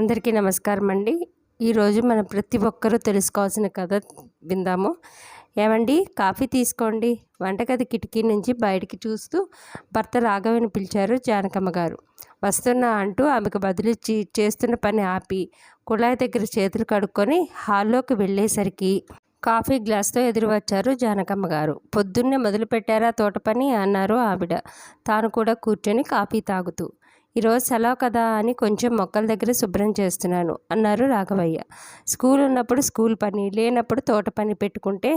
అందరికీ నమస్కారం అండి. ఈరోజు మనం ప్రతి ఒక్కరూ తెలుసుకోవాల్సిన కథ విందాము. ఏమండి? కాఫీ తీసుకోండి. వంటగది కిటికీ నుంచి బయటికి చూస్తూ భర్త రాఘవని పిలిచారు జానకమ్మ గారు. వస్తున్నా అంటూ ఆమెకు బదులు చేస్తున్న పని ఆపి కుళాయి దగ్గర చేతులు కడుక్కొని హాల్లోకి వెళ్ళేసరికి కాఫీ గ్లాస్తో ఎదురు వచ్చారు జానకమ్మ గారు. పొద్దున్నే మొదలు పెట్టారా తోట పని? అన్నారు ఆవిడ. తాను కూడా కూర్చొని కాఫీ తాగుతూ ఈరోజు సెలవు కదా అని కొంచెం మొక్కల దగ్గర శుభ్రం చేస్తున్నాను అన్నారు రాఘవయ్య. స్కూల్ ఉన్నప్పుడు స్కూల్ పని లేనప్పుడు తోట పని పెట్టుకుంటే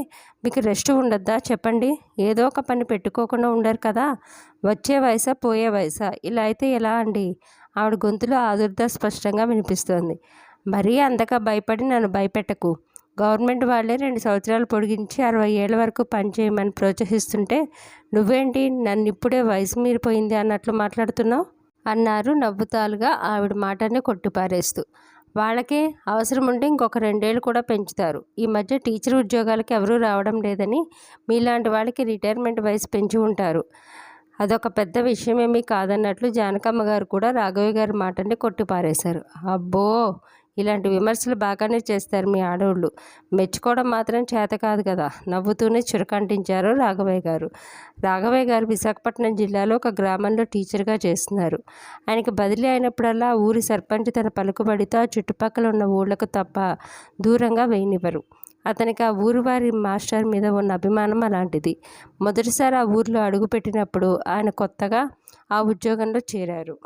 మీకు రెస్ట్ ఉండద్దా చెప్పండి. ఏదో ఒక పని పెట్టుకోకుండా ఉండరు కదా. వచ్చే వయసా పోయే వయసా? ఇలా అయితే ఎలా అండి? ఆవిడ గొంతులో ఆదుర్ద స్పష్టంగా వినిపిస్తోంది. మరీ అంతగా భయపడి నన్ను భయపెట్టకు. గవర్నమెంట్ వాళ్ళే రెండు సంవత్సరాలు పొడిగించి అరవై ఏళ్ళ వరకు పనిచేయమని ప్రోత్సహిస్తుంటే నువ్వేంటి? నన్ను ఇప్పుడే వయసు మీరిపోయింది అన్నట్లు మాట్లాడుతున్నావు? అన్నారు నవ్వుతాలుగా ఆవిడ మాటని కొట్టిపారేస్తూ. వాళ్ళకే అవసరం ఉంటే ఇంకొక రెండేళ్ళు కూడా పెంచుతారు. ఈ మధ్య టీచర్ ఉద్యోగాలకి ఎవరూ రావడం లేదని మీలాంటి వాళ్ళకి రిటైర్మెంట్ వయసు పెంచి ఉంటారు. అదొక పెద్ద విషయమేమీ కాదన్నట్లు జానకమ్మ గారు కూడా రాఘవి గారి మాటని కొట్టిపారేశారు. అబ్బో! ఇలాంటి విమర్శలు బాగానే చేస్తారు మీ ఆడవాళ్ళు మెచ్చుకోవడం మాత్రం చేత కాదు కదా. నవ్వుతూనే చురకంటించారు రాఘవయ్య గారు. రాఘవయ్య గారు విశాఖపట్నం జిల్లాలో ఒక గ్రామంలో టీచర్గా చేస్తున్నారు. ఆయనకి బదిలీ అయినప్పుడల్లా ఊరి సర్పంచ్ తన పలుకుబడితో ఆ చుట్టుపక్కల ఉన్న ఊళ్ళకు తప్ప దూరంగా వేయనివ్వరు. అతనికి ఆ ఊరు వారి మాస్టర్ మీద ఉన్న అభిమానం అలాంటిది. మొదటిసారి ఆ ఊరిలో అడుగుపెట్టినప్పుడు ఆయన కొత్తగా ఆ ఉద్యోగంలో చేరారు.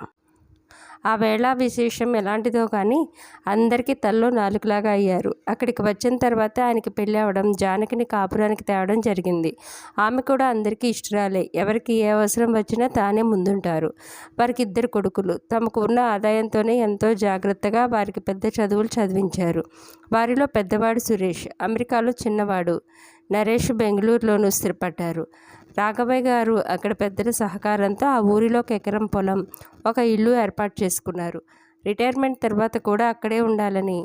ఆ వేళ విశేషం ఎలాంటిదో కానీ అందరికీ తల్లో నాలుగులాగా అయ్యారు. అక్కడికి వచ్చిన తర్వాత ఆయనకి పెళ్ళి అవ్వడం జానకిని కాపురానికి తేవడం జరిగింది. ఆమె కూడా అందరికీ ఇష్టరాలే. ఎవరికి ఏ అవసరం వచ్చినా తానే ముందుంటారు. వారికి ఇద్దరు కొడుకులు. తమకు ఉన్న ఆదాయంతోనే ఎంతో జాగ్రత్తగా వారికి పెద్ద చదువులు చదివించారు. వారిలో పెద్దవాడు సురేష్. అమెరికాలో చిన్నవాడు. నరేష్ బెంగళూరులోనూ స్థిరపడ్డారు. రాఘవయ్య గారు అక్కడ పెద్దల సహకారంతో ఆ ఊరిలో ఒక ఎకరం పొలం ఒక ఇల్లు ఏర్పాటు చేసుకున్నారు. రిటైర్మెంట్ తర్వాత కూడా అక్కడే ఉండాలని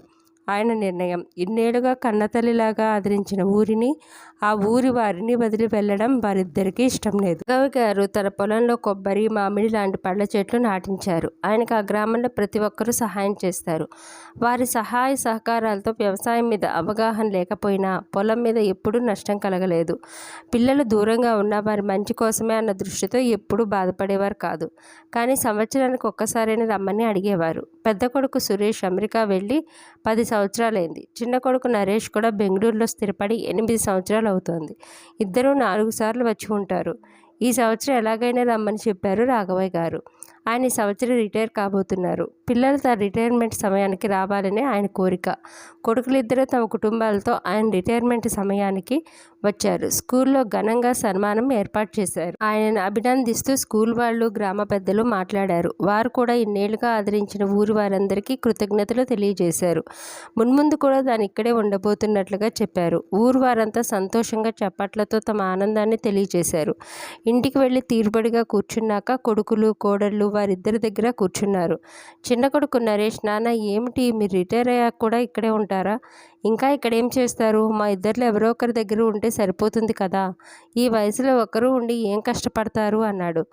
ఆయన నిర్ణయం. ఇన్నేళ్ళుగా కన్నతల్లిలాగా ఆదరించిన ఊరిని ఆ ఊరి వారిని వదిలి వెళ్ళడం వారిద్దరికీ ఇష్టం లేదు. గవి గారు తన పొలంలో కొబ్బరి మామిడి లాంటి పళ్ళ చెట్లు నాటించారు. ఆయనకు ఆ గ్రామంలో ప్రతి ఒక్కరూ సహాయం చేస్తారు. వారి సహాయ సహకారాలతో వ్యవసాయం మీద అవగాహన లేకపోయినా పొలం మీద ఎప్పుడూ నష్టం కలగలేదు. పిల్లలు దూరంగా ఉన్న వారి మంచి కోసమే అన్న దృష్టితో ఎప్పుడూ బాధపడేవారు కాదు. కానీ సంవత్సరానికి ఒక్కసారైనా రమ్మని అడిగేవారు. పెద్ద కొడుకు సురేష్ అమెరికా వెళ్ళి పది సంవత్సరాలైంది. చిన్న కొడుకు నరేష్ కూడా బెంగళూరులో స్థిరపడి ఎనిమిది సంవత్సరాలు అవుతోంది. ఇద్దరూ నాలుగు సార్లు వచ్చి ఉంటారు. ఈ సంవత్సరం ఎలాగైనా రమ్మని చెప్పారు రాఘవయ్య గారు. ఆయన ఈ సంవత్సరం రిటైర్ కాబోతున్నారు. పిల్లలు తన రిటైర్మెంట్ సమయానికి రావాలని ఆయన కోరిక. కొడుకులిద్దరూ తమ కుటుంబాలతో ఆయన రిటైర్మెంట్ సమయానికి వచ్చారు. స్కూల్లో ఘనంగా సన్మానం ఏర్పాటు చేశారు. ఆయనను అభినందిస్తూ స్కూల్ వాళ్ళు గ్రామ పెద్దలు మాట్లాడారు. వారు కూడా ఇన్నేళ్ళుగా ఆదరించిన ఊరి వారందరికీ కృతజ్ఞతలు తెలియజేశారు. మున్ముందు కూడా దాని ఇక్కడే ఉండబోతున్నట్లుగా చెప్పారు. ఊరు వారంతా సంతోషంగా చప్పట్లతో తమ ఆనందాన్ని తెలియజేశారు. ఇంటికి వెళ్ళి తీరుబడిగా కూర్చున్నాక కొడుకులు కోడళ్ళు వారిద్దరి దగ్గర కూర్చున్నారు. చిన్న కొడుకు నరేష్ నాన్న ఏమిటి మీరు రిటైర్ అయ్యాక కూడా ఇక్కడే ఉంటారా? ఇంకా ఇక్కడ ఏం చేస్తారు? మా ఇద్దరిలో ఎవరో ఒకరి దగ్గర ఉంటే సరిపోతుంది కదా? ఈ వయసులో ఒకరు ఉండి ఏం కష్టపడతారు? అన్నాడు.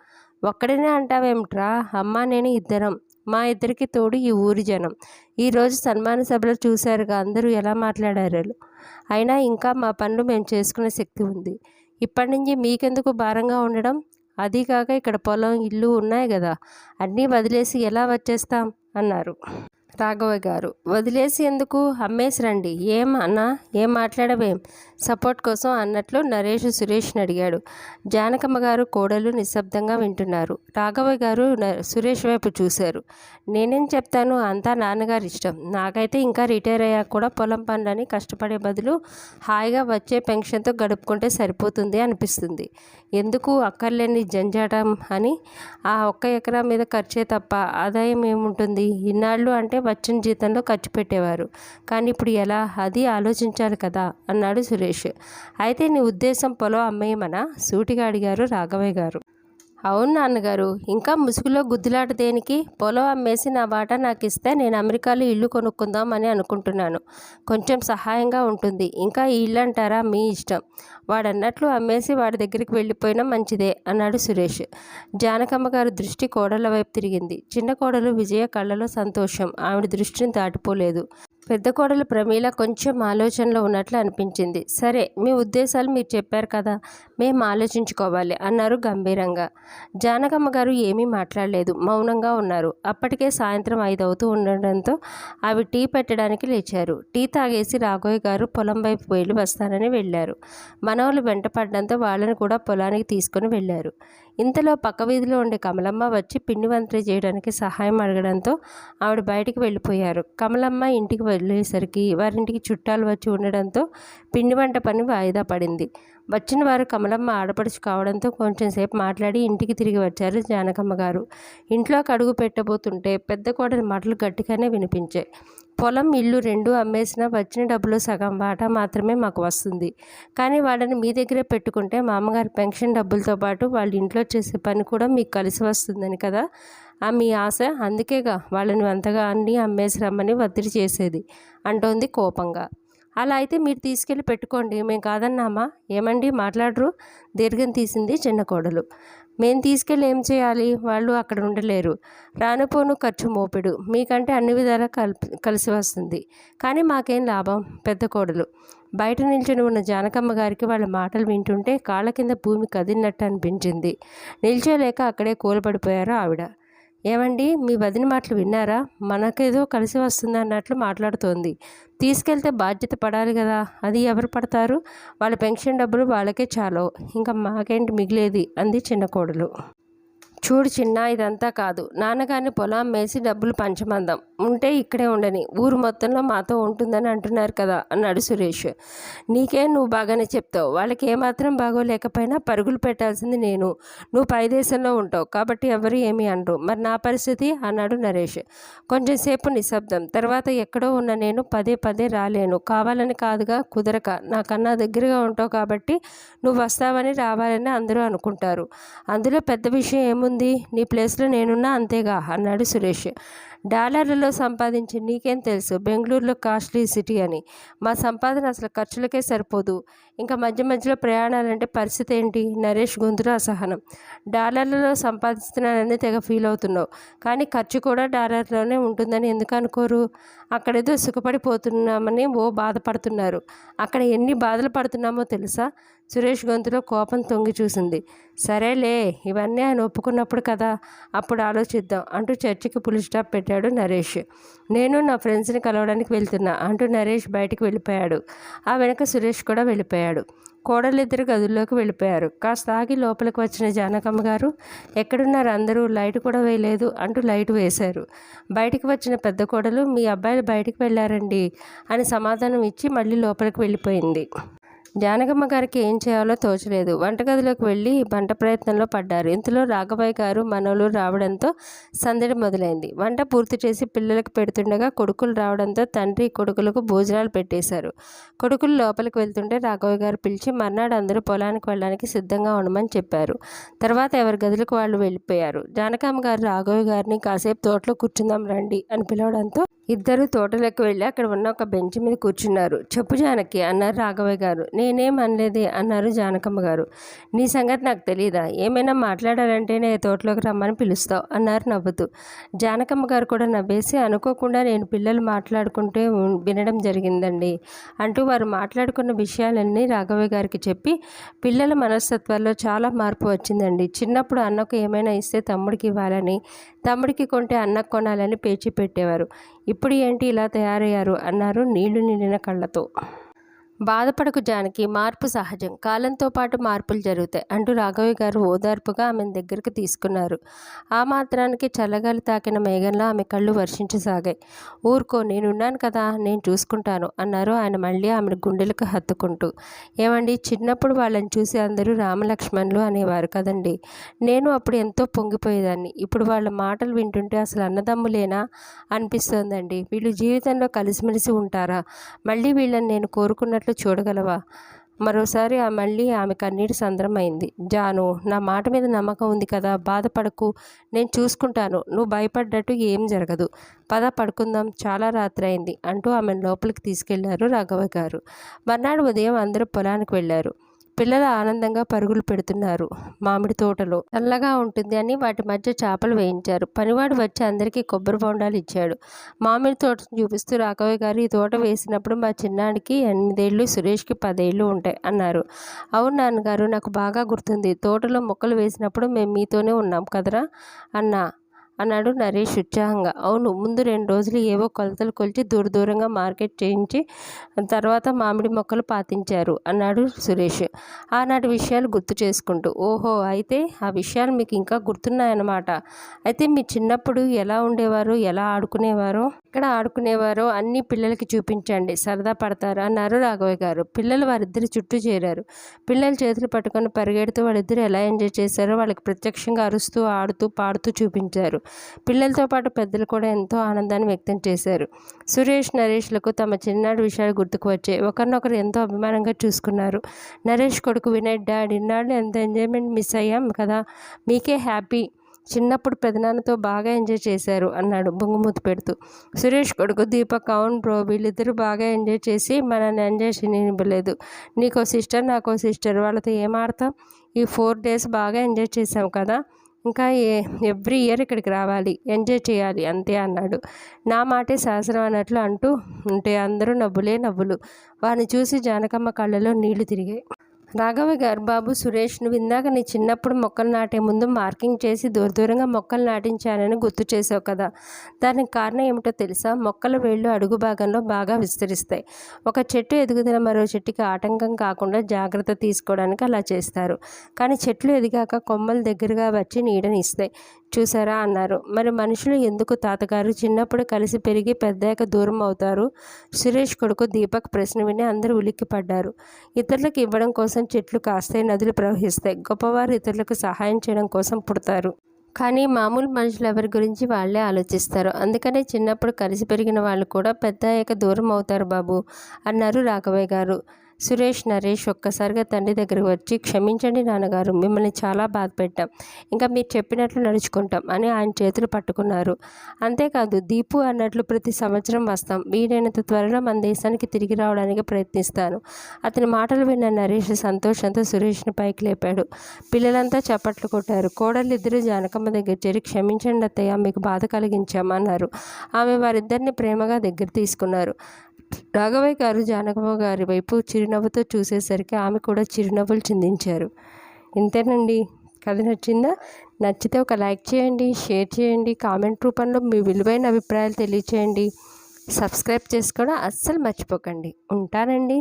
ఒక్కడనే అంటావేమిట్రా? అమ్మ నేను ఇద్దరం. మా ఇద్దరికి తోడు ఈ ఊరి జనం. ఈరోజు సన్మాన సభలో చూశారుగా అందరూ ఎలా మాట్లాడారు? అయినా ఇంకా మా పనులు మేము చేసుకునే శక్తి ఉంది. ఇప్పటి నుంచి మీకెందుకు భారంగా ఉండడం? అదీకాక ఇక్కడ పొలం ఇల్లు ఉన్నాయి కదా అన్నీ వదిలేసి ఎలా వచ్చేస్తాం? అన్నారు రాఘవ గారు. వదిలేసి ఎందుకు? అమ్మేసి రండి ఏం అన్నా? ఏం మాట్లాడవేం? సపోర్ట్ కోసం అన్నట్లు నరేష్ సురేష్ని అడిగాడు. జానకమ్మ గారు కోడలు నిశ్శబ్దంగా వింటున్నారు. రాఘవ గారు సురేష్ వైపు చూశారు. నేనేం చెప్తాను? అంతా నాన్నగారి ఇష్టం. నాకైతే ఇంకా రిటైర్ అయ్యాక కూడా పొలం పనులని కష్టపడే బదులు హాయిగా వచ్చే పెన్షన్తో గడుపుకుంటే సరిపోతుంది అనిపిస్తుంది. ఎందుకు అక్కర్లేని జంజాటం అని ఆ ఒక్క ఎకరా మీద ఖర్చే తప్ప ఆదాయం ఏముంటుంది? ఇన్నాళ్ళు అంటే వచ్చిన జీతంలో ఖర్చు పెట్టేవారు. కానీ ఇప్పుడు ఎలా? అది ఆలోచించాలి కదా అన్నాడు సురేష్. అయితే నీ ఉద్దేశం పొలం అమ్మేయమనా? సూటిగా అడిగారు రాఘవయ్య గారు. అవును నాన్నగారు ఇంకా ముసుగులో గుద్దులాట దేనికి? పొలం అమ్మేసి నా వాటా నాకు ఇస్తే నేను అమెరికాలో ఇల్లు కొనుక్కుందాం అని అనుకుంటున్నాను. కొంచెం సహాయంగా ఉంటుంది. ఇంకా ఈ ఇల్లు అంటారా మీ ఇష్టం. వాడన్నట్లు అమ్మేసి వాడి దగ్గరికి వెళ్ళిపోయినా మంచిదే అన్నాడు సురేష్. జానకమ్మ గారి దృష్టి కోడల వైపు తిరిగింది. చిన్న కోడలు విజయ కళ్ళలో సంతోషం. ఆవిడ దృష్టిని దాటిపోలేదు. పెద్ద కోడలు ప్రమీల కొంచెం ఆలోచనలో ఉన్నట్లు అనిపించింది. సరే మీ ఉద్దేశాలు మీరు చెప్పారు కదా మేము ఆలోచించుకోవాలి అన్నారు గంభీరంగా. జానకమ్మ గారు ఏమీ మాట్లాడలేదు మౌనంగా ఉన్నారు. అప్పటికే సాయంత్రం ఐదు అవుతూ ఉండడంతో అవి టీ పెట్టడానికి లేచారు. టీ తాగేసి రాఘోయ్ గారు పొలం వైపు వెళ్ళి వస్తానని వెళ్ళారు. మనవలు వెంటపడడంతో వాళ్ళని కూడా పొలానికి తీసుకుని వెళ్ళారు. ఇంతలో పక్క వీధిలో ఉండే కమలమ్మ వచ్చి పిండి వంటలు చేయడానికి సహాయం అడగడంతో ఆవిడ బయటికి వెళ్ళిపోయారు. కమలమ్మ ఇంటికి వెళ్ళేసరికి వారింటికి చుట్టాలు వచ్చి ఉండడంతో పిండి వంట పని వాయిదా పడింది. వచ్చిన వారు కమలమ్మ ఆడపడుచు కావడంతో కొంచెం సేపు మాట్లాడి ఇంటికి తిరిగి వచ్చారు జానకమ్మ గారు. ఇంట్లో కడుగు పెట్టబోతుంటే పెద్ద కోడలి మాటలు గట్టిగానే వినిపించాయి. పొలం ఇల్లు రెండు అమ్మేసినా వచ్చిన డబ్బులో సగం వాటా మాత్రమే మాకు వస్తుంది. కానీ వాళ్ళని మీ దగ్గరే పెట్టుకుంటే మా అమ్మగారి పెన్షన్ డబ్బులతో పాటు వాళ్ళ ఇంట్లో చేసే పని కూడా మీకు కలిసి వస్తుందని కదా? ఆ మీ ఆశ? అందుకేగా వాళ్ళని అంతగా అన్నీ అమ్మేసి రమ్మని ఒత్తిడి చేసేది. అంటోంది కోపంగా. అలా అయితే మీరు తీసుకెళ్ళి పెట్టుకోండి. మేము కాదన్నామా? ఏమండి? మాట్లాడరు? దీర్ఘం తీసింది చిన్న కోడలు. మేము తీసుకెళ్ళి ఏం చేయాలి? వాళ్ళు అక్కడ ఉండలేరు. రానుపోను ఖర్చు మోపెడు. మీకంటే అన్ని విధాలా కల్ కలిసి వస్తుంది. కానీ మాకేం లాభం? పెద్ద కోడలు. బయట నిల్చొని ఉన్న జానకమ్మ గారికి వాళ్ళ మాటలు వింటుంటే కాళ్ళ కింద భూమి కదిలినట్టు అనిపించింది. నిల్చోలేక అక్కడే కూలపడిపోయారు ఆవిడ. ఏమండి మీ వదిన మాటలు విన్నారా? మనకేదో కలిసి వస్తుంది అన్నట్లు మాట్లాడుతోంది. తీసుకెళ్తే బాధ్యత పడాలి కదా అది ఎవరు పడతారు? వాళ్ళ పెన్షన్ డబ్బులు వాళ్ళకే చాలు. ఇంకా మాకేంటి మిగిలేది? అంది చిన్న కోడలు. చూడు చిన్న ఇదంతా కాదు. నాన్నగారిని పొలం మేసి డబ్బులు పంచమందాం. ఉంటే ఇక్కడే ఉండని. ఊరు మొత్తంలో మాతో ఉంటుందని అంటున్నారు కదా అన్నాడు సురేష్. నీకే నువ్వు బాగానే చెప్తావు. వాళ్ళకి ఏమాత్రం బాగోలేకపోయినా పరుగులు పెట్టాల్సింది నేను. నువ్వు పై దేశంలో ఉంటావు. కాబట్టి ఎవరు ఏమీ అనరు. మరి నా పరిస్థితి? అన్నాడు నరేష్. కొంచెం సేపు నిశ్శబ్దం. తర్వాత ఎక్కడో ఉన్న నేను పదే పదే రాలేను. కావాలని కాదుగా కుదరక. నాకన్నా దగ్గరగా ఉంటావు కాబట్టి నువ్వు వస్తావని రావాలని అందరూ అనుకుంటారు. అందులో పెద్ద విషయం ఏముంది? ఏముంది? నీ ప్లేస్లో నేనున్నా అంతేగా? అన్నాడు సురేష్. డాలర్లలో సంపాదించి నీకేం తెలుసు? బెంగళూరులో కాస్ట్లీ సిటీ అని. మా సంపాదన అసలు ఖర్చులకే సరిపోదు. ఇంకా మధ్య మధ్యలో ప్రయాణాలంటే పరిస్థితి ఏంటి? నరేష్ గొంతులో అసహనం. డాలర్లలో సంపాదిస్తున్నానని తెగ ఫీల్ అవుతున్నావు. కానీ ఖర్చు కూడా డాలర్లోనే ఉంటుందని ఎందుకు అనుకోరు? అక్కడేదో సుఖపడిపోతున్నామని ఓ బాధపడుతున్నారు. అక్కడ ఎన్ని బాధలు పడుతున్నామో తెలుసా? సురేష్ గొంతులో కోపం తొంగి చూసింది. సరేలే ఇవన్నీ ఆయన ఒప్పుకున్నప్పుడు కదా అప్పుడు ఆలోచిద్దాం అంటూ చర్చికి పులి స్టాప్ పెట్టాడు నరేష్. నేను నా ఫ్రెండ్స్ని కలవడానికి వెళ్తున్నా అంటూ నరేష్ బయటికి వెళ్ళిపోయాడు. ఆ వెనక సురేష్ కూడా వెళ్ళిపోయాడు. కోడలిద్దరు గదుల్లోకి వెళ్ళిపోయారు. కాస్త ఆగి లోపలికి వచ్చిన జానకమ్మ గారు ఎక్కడున్నారు అందరూ? లైట్ కూడా వేయలేదు అంటూ లైట్ వేశారు. బయటికి వచ్చిన పెద్ద కోడలు మీ అబ్బాయిలు బయటికి వెళ్ళారండి అని సమాధానం ఇచ్చి మళ్ళీ లోపలికి వెళ్ళిపోయింది. జానకమ్మ గారికి ఏం చేయాలో తోచలేదు. వంటగదిలోకి వెళ్ళి వంట ప్రయత్నంలో పడ్డారు. ఇంతలో రాఘవయ్య గారు మనవలు రావడంతో సందడి మొదలైంది. వంట పూర్తి చేసి పిల్లలకు పెడుతుండగా కొడుకులు రావడంతో తండ్రి కొడుకులకు భోజనాలు పెట్టేశారు. కొడుకులు లోపలికి వెళ్తుంటే రాఘవయ్య గారు పిలిచి మర్నాడు అందరూ పొలానికి వెళ్ళడానికి సిద్ధంగా ఉండమని చెప్పారు. తర్వాత ఎవరి గదులకు వాళ్ళు వెళ్ళిపోయారు. జానకమ్మ గారు రాఘవయ్య గారిని కాసేపు తోటలో కూర్చుందాం రండి అని పిలవడంతో ఇద్దరు తోటలోకి వెళ్ళి అక్కడ ఉన్న ఒక బెంచ్ మీద కూర్చున్నారు. చెప్పు జానకి అన్నారు రాఘవయ్య గారు. నేనేం అనలేదే అన్నారు జానకమ్మ గారు. నీ సంగతి నాకు తెలియదా ఏమైనా మాట్లాడాలంటే నేను తోటలోకి రమ్మని పిలుస్తావు అన్నారు నవ్వుతూ. జానకమ్మ గారు కూడా నవ్వేసి అనుకోకుండా నేను పిల్లలు మాట్లాడుకుంటే వినడం జరిగిందండి అంటూ వారు మాట్లాడుకున్న విషయాలన్నీ రాఘవయ్య గారికి చెప్పి పిల్లల మనస్తత్వాల్లో చాలా మార్పు వచ్చిందండి. చిన్నప్పుడు అన్నకు ఏమైనా ఇస్తే తమ్ముడికి ఇవ్వాలని తమ్ముడికి కొంటే అన్నకు కొనాలని పేచి పెట్టేవారు. ఇప్పుడు ఏంటి ఇలా తయారయ్యారు అన్నారు నీళ్ళు నిండిన కళ్ళతో. బాధపడకు జానకి మార్పు సహజం. కాలంతో పాటు మార్పులు జరుగుతాయి. అంటూ రాఘవి గారు ఓదార్పుగా ఆమెను దగ్గరికి తీసుకున్నారు. ఆ మాత్రానికి చల్లగాలి తాకిన మేఘంలో ఆమె కళ్ళు వర్షించసాగాయి. ఊరుకో నేనున్నాను కదా నేను చూసుకుంటాను అన్నారు. ఆయన మళ్ళీ ఆమెను గుండెలకు హత్తుకుంటూ. ఏమండి చిన్నప్పుడు వాళ్ళని చూసి అందరూ రామలక్ష్మణులు అనేవారు కదండి. నేను అప్పుడు ఎంతో పొంగిపోయేదాన్ని. ఇప్పుడు వాళ్ళ మాటలు వింటుంటే అసలు అన్నదమ్ములేనా అనిపిస్తోందండి. వీళ్ళు జీవితంలో కలిసిమెలిసి ఉంటారా? మళ్ళీ వీళ్ళని నేను కోరుకున్నట్లు చూడగలవా? మరోసారి ఆ మళ్ళీ ఆమె కన్నీటి సంద్రమైంది జాను నా మాట మీద నమ్మకం ఉంది కదా బాధపడకు నేను చూసుకుంటాను నువ్వు భయపడ్డట్టు ఏం జరగదు. పద పడుకుందాం చాలా రాత్రి అయింది అంటూ ఆమెను లోపలికి తీసుకెళ్ళారు రాఘవ గారు. మర్నాడు ఉదయం అందరూ పొలానికి వెళ్ళారు. పిల్లలు ఆనందంగా పరుగులు పెడుతున్నారు. మామిడి తోటలో చల్లగా ఉంటుంది అని వాటి మధ్య చేపలు వేయించారు. పనివాడు వచ్చి అందరికీ కొబ్బరి బొండాలు ఇచ్చాడు. మామిడి తోటను చూపిస్తూ రాఘవయ్య గారు ఈ తోట వేసినప్పుడు మా చిన్నాడికి ఎనిమిదేళ్ళు సురేష్కి పదేళ్ళు ఉంటాయి అన్నారు. అవును నాన్నగారు నాకు బాగా గుర్తుంది. తోటలో మొక్కలు వేసినప్పుడు మేము మీతోనే ఉన్నాం కదరా అన్నా. అన్నాడు నరేష్ ఉత్సాహంగా. అవును ముందు రెండు రోజులు ఏవో కొలతలు కొలిచి దూర దూరంగా మార్కెట్ చేయించి తర్వాత మామిడి మొక్కలు పాతించారు అన్నాడు సురేష్. ఆనాటి విషయాలు గుర్తు చేసుకుంటూ ఓహో అయితే ఆ విషయాలు మీకు ఇంకా గుర్తున్నాయన్నమాట. అయితే మీ చిన్నప్పుడు ఎలా ఉండేవారు? ఎలా ఆడుకునేవారో? ఎక్కడ ఆడుకునేవారో అన్ని పిల్లలకి చూపించండి. సరదా పడతారు? అన్నారు రాఘవయ్య గారు. పిల్లలు వారిద్దరి చుట్టూ చేరారు. పిల్లలు చేతులు పట్టుకొని పరిగెడుతూ వాళ్ళిద్దరు ఎలా ఎంజాయ్ చేశారో వాళ్ళకి ప్రత్యక్షంగా అరుస్తూ ఆడుతూ పాడుతూ చూపించారు. పిల్లలతో పాటు పెద్దలు కూడా ఎంతో ఆనందాన్ని వ్యక్తం చేశారు. సురేష్ నరేష్లకు తమ చిన్నాడు విషయాలు గుర్తుకు వచ్చాయి. ఒకరినొకరు ఎంతో అభిమానంగా చూసుకున్నారు. నరేష్ కొడుకు వినయ్ డాడ్ ఇన్నాళ్ళు ఎంత ఎంజాయ్మెంట్ మిస్ అయ్యాం కదా మీకే హ్యాపీ. చిన్నప్పుడు పెదనాన్నతో బాగా ఎంజాయ్ చేశారు అన్నాడు బొంగుమూతి పెడుతూ. సురేష్ కొడుకు దీపక్ అవును బ్రో వీళ్ళిద్దరూ బాగా ఎంజాయ్ చేసి మనల్ని ఎంజాయ్ చేయనివ్వలేదు. నీకో సిస్టర్ నాకో సిస్టర్ వాళ్ళతో ఏం ఈ ఫోర్ డేస్ బాగా ఎంజాయ్ చేసాం కదా ఇంకా ఏ ఎవ్రీ ఇయర్ ఇక్కడికి రావాలి. ఎంజాయ్ చేయాలి. అంతే అన్నాడు. నా మాటే శాసనం అన్నట్లు అంటూ ఉంటే అందరూ నవ్వులే నవ్వులు. వారిని చూసి జానకమ్మ కళ్ళలో నీళ్ళు తిరిగాయి. రాఘవ గారు బాబు సురేష్ నువ్వు ఇందాక నీ చిన్నప్పుడు మొక్కలు నాటే ముందు మార్కింగ్ చేసి దూర దూరంగా మొక్కలు నాటించానని గుర్తు చేసావు కదా. దానికి కారణం ఏమిటో తెలుసా? మొక్కల వేళ్ళు అడుగు భాగంలో బాగా విస్తరిస్తాయి. ఒక చెట్టు ఎదుగుదల మరో చెట్టుకి ఆటంకం కాకుండా జాగ్రత్త తీసుకోవడానికి అలా చేస్తారు. కానీ చెట్లు ఎదిగాక కొమ్మలు దగ్గరగా వచ్చి నీడని ఇస్తాయి. చూసారా అన్నారు. మరి మనుషులు ఎందుకు తాతగారు చిన్నప్పుడు కలిసి పెరిగి పెద్దయ్యాక దూరం అవుతారు? సురేష్ కొడుకు దీపక్ ప్రశ్న విని అందరూ ఉలిక్కి పడ్డారు ఇతరులకు ఇవ్వడం కోసం చెట్లు కాస్తాయి నదులు ప్రవహిస్తాయి. గొప్పవారు ఇతరులకు సహాయం చేయడం కోసం పుడతారు. కానీ మామూలు మనుషులు ఎవరి గురించి వాళ్ళే ఆలోచిస్తారు. అందుకనే చిన్నప్పుడు కలిసి పెరిగిన వాళ్ళు కూడా పెద్దయ్యాక దూరం అవుతారు బాబు అన్నారు రాఘవయ్య గారు. సురేష్ నరేష్ ఒక్కసారిగా తండ్రి దగ్గరికి వచ్చి క్షమించండి నాన్నగారు మిమ్మల్ని చాలా బాధ పెట్టాం. ఇంకా మీరు చెప్పినట్లు నడుచుకుంటాం అని ఆయన చేతులు పట్టుకున్నారు. అంతేకాదు దీపు అన్నట్లు ప్రతి సంవత్సరం వస్తాం. వీలైనంత త్వరలో మన దేశానికి తిరిగి రావడానికి ప్రయత్నిస్తాను. అతని మాటలు విన్న నరేష్ సంతోషంతో సురేష్ని పైకి లేపాడు. పిల్లలంతా చప్పట్లు కొట్టారు. కోడలు ఇద్దరు జానకమ్మ దగ్గర చేరి క్షమించండి అత్తయ్య మీకు బాధ కలిగించామన్నారు. ఆమె వారిద్దరిని ప్రేమగా దగ్గర తీసుకున్నారు. రాఘవయ్య గారు జానకమ్మ గారి వైపు చిరునవ్వుతో చూసేసరికి ఆమె కూడా చిరునవ్వులు చిందించారు. ఇంతేనండి. కథ నచ్చిందా? నచ్చితే ఒక లైక్ చేయండి షేర్ చేయండి కామెంట్ రూపంలో మీ విలువైన అభిప్రాయాలు తెలియచేయండి. సబ్స్క్రైబ్ చేసుకోవడం అస్సలు మర్చిపోకండి. ఉంటానండి.